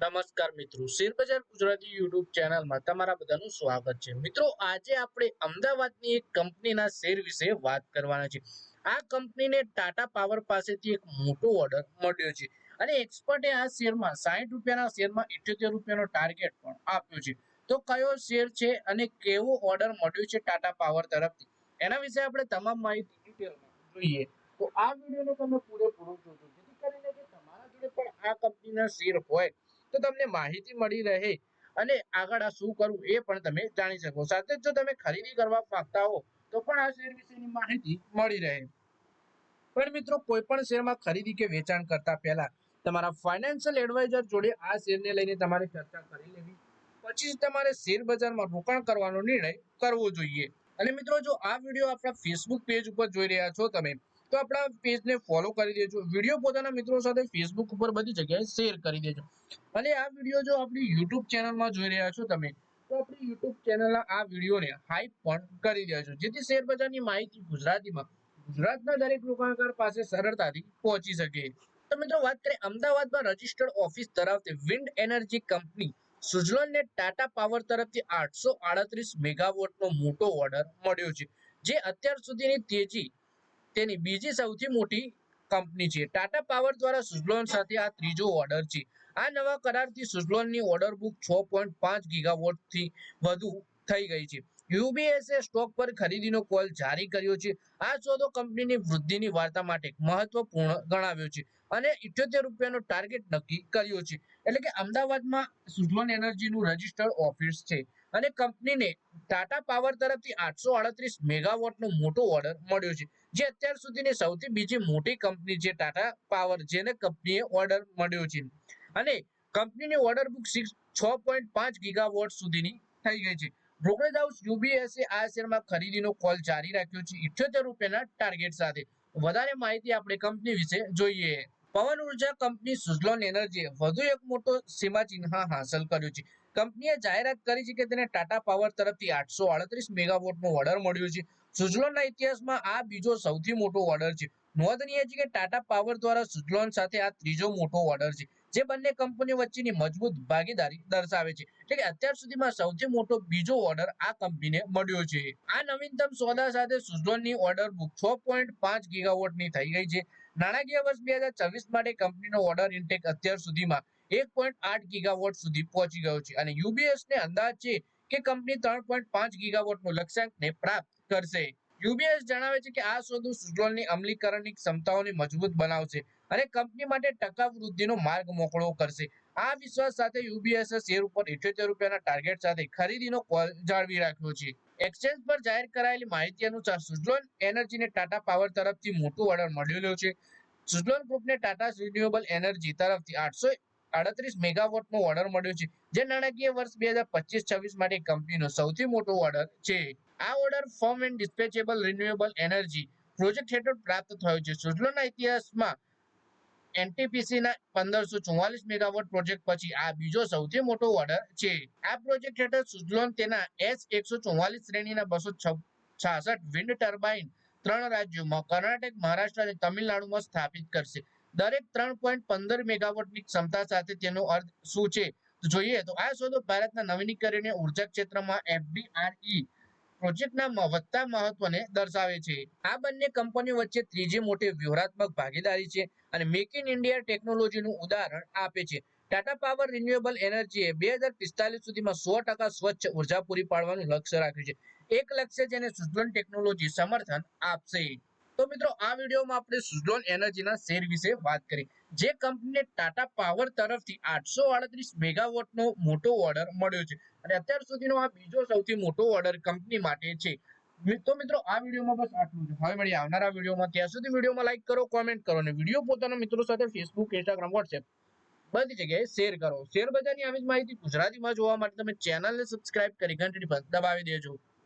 નમસ્કાર મિત્રો, શેરબજાર ગુજરાતી યુટ્યુબ ચેનલમાં તમારા બધાનું સ્વાગત છે. મિત્રો, આજે આપણે અમદાવાદની એક કંપનીના શેર વિશે વાત કરવાના છે આ કંપનીને ટાટા પાવર પાસેથી એક મોટો ઓર્ડર મળ્યો છે અને એક્સપર્ટે આ શેરમાં સાહીઠ રૂપિયાના શેરમાં ઇઠ્યોતેર રૂપિયાનો ટાર્ગેટ પણ આપ્યો છે. તો કયો શેર છે અને કેવો ઓર્ડર મળ્યો છે ટાટા પાવર તરફથી? એના વિશે આપણે તમામ માહિતી ડિટેલમાં જોઈએ. તો આ વિડીયોને તમે પૂરેપૂરો જોજો. જેથી કરીને તમારા જોડે પણ આ કંપનીના શેર હોય. તો તમને માહિતી મળી રહે અને આગળ આ શું કરવું એ પણ તમે જાણી શકો. સાથે જો તમે ખરીદી કરવા માંગતા હો, તો પણ આ શેર વિશેની માહિતી મળી રહે. પણ મિત્રો, કોઈ પણ શેરમાં ખરીદી કે વેચાણ કરતા પહેલા તમારા ફાઇનાન્શિયલ એડવાઇઝર જોડે આ શેરને લઈને તમારે ચર્ચા કરી લેવી. પછી તમારે શેર બજારમાં રોકાણ કરવાનો નિર્ણય કરવો જોઈએ. અને મિત્રો, જો આ વીડિયો આપણા ફેસબુક પેજ ઉપર જોઈ રહ્યા છો તમે તો આપણા પેજને ફોલો કરી દેજો. વીડિયો પોતાના મિત્રો સાથે ફેસબુક ઉપર બધી જગ્યાએ શેર કરી દેજો. અને આ વીડિયો જો આપણી યુટ્યુબ ચેનલમાં જોઈ રહ્યા છો તમે, તો આપણી યુટ્યુબ ચેનલના આ વિડીયોને હાઈપ પણ કરી દેજો. જેથી શેરબજારની માહિતી ગુજરાતીમાં, ગુજરાતના દરેક રોકાણકાર પાસે સરળતાથી પહોંચી શકે. તો મિત્રો વાત કરીએ અમદાવાદમાં રજિસ્ટર્ડ ઓફિસ ધરાવતી વિન્ડ એનર્જી કંપની સુઝલોનને ટાટા પાવર તરફથી આઠસો આડત્રીસ મેગાવોટનો મોટો ઓર્ડર મળ્યો છે. જે અત્યાર સુધીની તેજી તેની બીજી સૌથી મોટી કંપની છે. ટાટા પાવર દ્વારા સુઝલોન સાથે આ ત્રીજો ઓર્ડર છે. આ નવા કરારથી સુઝલોનની ઓર્ડર બુક છ પોઈન્ટ પાંચ ગીગાવોટથી વધુ થઈ ગઈ છે. યુબીએસએ સ્ટોક પર ખરીદીનો કોલ જારી કર્યો છે. આ સોદો કંપનીની વૃદ્ધિની વાર્તા માટે મહત્વપૂર્ણ ગણાવ્યો છે અને ઇઠ્યોતેર રૂપિયાનો ટાર્ગેટ નક્કી કર્યો છે. એટલે કે અમદાવાદમાં સુઝલોન એનર્જીનું રજિસ્ટર્ડ ઓફિસ છે. અને કંપનીને ટાટા પાવર તરફથી આઠસો આડત્રીસ મેગાવોટનો મોટો ઓર્ડર મળ્યો છે. જે અત્યાર સુધીની સૌથી બીજી મોટી કંપની છે ટાટા પાવર, જેને કંપનીએ ઓર્ડર મળ્યો છે. અને કંપનીની ઓર્ડર બુક સિક્સ છ પોઈન્ટ પાંચ ગીગાવોટ સુધીની થઈ ગઈ છે. બ્રોકરેજ હાઉસ યુબીએસએ આ શેરમાં ખરીદીનો કોલ જારી રાખ્યો છે ઇઠ્યોતેર રૂપિયાના ટાર્ગેટ સાથે. વધારે માહિતી આપણે કંપની વિશે જોઈએ. પવન ઊર્જા કંપની સુઝલોન એનર્જીએ વધુ એક મોટો સીમાચિહ્ન હાંસલ કર્યું છે. કંપનીએ જાહેરાત કરી છે કે તેને ટાટા પાવર તરફથી આઠસો આડત્રીસ મેગાવોટનો ઓર્ડર મળ્યો છે. સુઝલોનના ઇતિહાસમાં આ બીજો સૌથી મોટો ઓર્ડર છે. નોંધનીય છે કે ટાટા પાવર દ્વારા સુઝલોન સાથે આ ત્રીજો મોટો ઓર્ડર છે, જે બંને કંપનીઓ વચ્ચેની મજબૂત ભાગીદારી દર્શાવે છે. એટલે કે અત્યાર સુધીમાં સૌથી મોટો બીજો ઓર્ડર આ કંપનીને મળ્યો છે. આ નવીનતમ સોદા સાથે સુઝલોનની ઓર્ડર બુક છ પોઈન્ટ પાંચ ગીગાવોટની થઈ ગઈ છે. નાણાકીય વર્ષ બે હજાર છવ્વીસ માટે કંપનીનો ઓર્ડર ઇન્ટેક અત્યાર સુધીમાં એક પોઈન્ટ આઠ ગીગાવોટ સુધી પહોંચી ગયો છે અને યુબીએસ ને અંદાજ છે કે કંપની ત્રણ પોઈન્ટ પાંચ ગીગાવોટનો લક્ષ્યાંકને પ્રાપ્ત કરશે. યુબીએસ જણાવે છે કે આ સોદું સુઝલોનની અમલીકરણની ક્ષમતાઓને મજબૂત બનાવશે અને કંપની માટે ટકાઉ વૃદ્ધિનો માર્ગ મોકળો કરશે. આ વિશ્વાસ સાથે યુબીએસ શેર ઉપર ઇઠ્યોતેર રૂપિયાના ટાર્ગેટ સાથે ખરીદીનો કોલ જાળવી રાખ્યો છે. એક્સચેન્જ પર જાહેર કરાયેલી માહિતી અનુસાર સુજલોન એનર્જીને ટાટા પાવર તરફથી મોટું ઓર્ડર મળેલો છે. સુઝલોન ગ્રુપને ટાટા રિન્યુએબલ એનર્જી તરફથી આઠસો આડત્રીસ મેગાવોટનો ઓર્ડર મળ્યો છે. જે નાણાકીય વર્ષ બે હજાર પચીસ છવ્વીસ માટે કંપનીનો સૌથી મોટો ઓર્ડર છે. આ order form and dispatchable renewable energy project હેઠળ પ્રાપ્ત થયો છે. સુઝલોના ઇતિહાસમાં એનટીપીસી ના પંદરસો ચુમ્માલીસ મેગાવોટ પ્રોજેક્ટ પછી આ બીજો સૌથી મોટો ઓર્ડર છે. આ પ્રોજેક્ટ હેઠળ સુઝલોન તેના એસ એકસો ચુમ્માલીસ શ્રેણીના બસો છાસઠ વિન્ડ ટર્બાઇન ત્રણ રાજ્યોમાં કર્ણાટક, મહારાષ્ટ્ર અને તમિલનાડુમાં સ્થાપિત કરશે. દરેક ત્રણ પોઈન્ટ પંદર મેગાવોટની ક્ષમતા સાથે તેનો અર્થ શું છે? તો જોઈએ તો આ સોદો ભારતના નવીનીકરણીય ઊર્જા ક્ષેત્રમાં એફડીઆરઈ પ્રોજેક્ટના વધતા મહત્વને દર્શાવે છે. આ બંને કંપનીઓ વચ્ચે ત્રીજી મોટી વ્યૂહાત્મક ભાગીદારી છે અને મેક ઇન ઇન્ડિયા ટેકનોલોજીનું ઉદાહરણ આપે છે. ટાટા પાવર રિન્યુએબલ એનર્જીએ બે હજાર પિસ્તાલીસ સુધીમાં સો ટકા સ્વચ્છ ઊર્જા પૂરી પાડવાનું લક્ષ્ય રાખ્યું છે. એક લક્ષ્ય જેને સુઝલોન ટેકનોલોજી સમર્થન આપશે. તો મિત્રો, આ વિડીયોમાં આપણે સુઝલોન એનર્જીના શેર વિશે વાત કરી. જે કંપનીને ટાટા પાવર તરફથી આઠસો આડત્રીસ મેગાવોટનો મોટો ઓર્ડર મળ્યો છે. અને અત્યાર સુધીનો આ બીજો સૌથી મોટો ઓર્ડર કંપની માટે છે. તો મિત્રો, આ વિડીયોમાં બસ આટલું છે હવે મળીએ આવનારા વિડીયોમાં. ત્યાં સુધી વિડીયોમાં લાઈક કરો કોમેન્ટ કરો અને વીડિયો પોતાના મિત્રો સાથે ફેસબુક ઇન્સ્ટાગ્રામ વોટ્સએપ બધી જગ્યાએ શેર કરો. શેર બજારની આવી જ માહિતી ગુજરાતીમાં જોવા માટે તમે ચેનલને સબસ્ક્રાઇબ કરી ઘંટડી દબાવી દેજો.